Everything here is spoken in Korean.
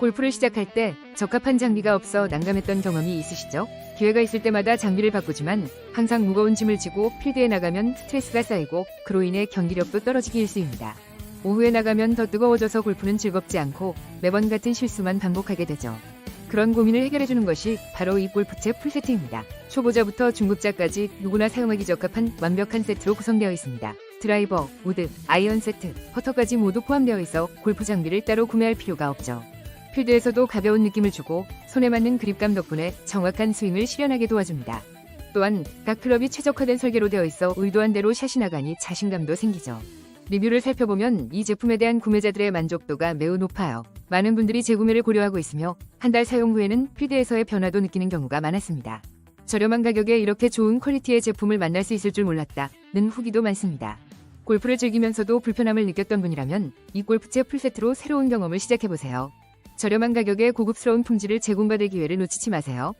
골프를 시작할 때 적합한 장비가 없어 난감했던 경험이 있으시죠? 기회가 있을 때마다 장비를 바꾸지만 항상 무거운 짐을 지고 필드에 나가면 스트레스가 쌓이고 그로 인해 경기력도 떨어지기 일쑤입니다. 오후에 나가면 더 뜨거워져서 골프는 즐겁지 않고 매번 같은 실수만 반복하게 되죠. 그런 고민을 해결해주는 것이 바로 이 골프채 풀세트입니다. 초보자부터 중급자까지 누구나 사용하기 적합한 완벽한 세트로 구성되어 있습니다. 드라이버, 우드, 아이언 세트, 퍼터까지 모두 포함되어 있어 골프 장비를 따로 구매할 필요가 없죠. 필드에서도 가벼운 느낌을 주고 손에 맞는 그립감 덕분에 정확한 스윙을 실현하게 도와줍니다. 또한 각 클럽이 최적화된 설계로 되어 있어 의도한 대로 샷이 나가니 자신감도 생기죠. 리뷰를 살펴보면 이 제품에 대한 구매자들의 만족도가 매우 높아요. 많은 분들이 재구매를 고려하고 있으며 한 달 사용 후에는 필드에서의 변화도 느끼는 경우가 많았습니다. 저렴한 가격에 이렇게 좋은 퀄리티의 제품을 만날 수 있을 줄 몰랐다는 후기도 많습니다. 골프를 즐기면서도 불편함을 느꼈던 분이라면 이 골프채 풀세트로 새로운 경험을 시작해보세요. 저렴한 가격에 고급스러운 품질을 제공받을 기회를 놓치지 마세요.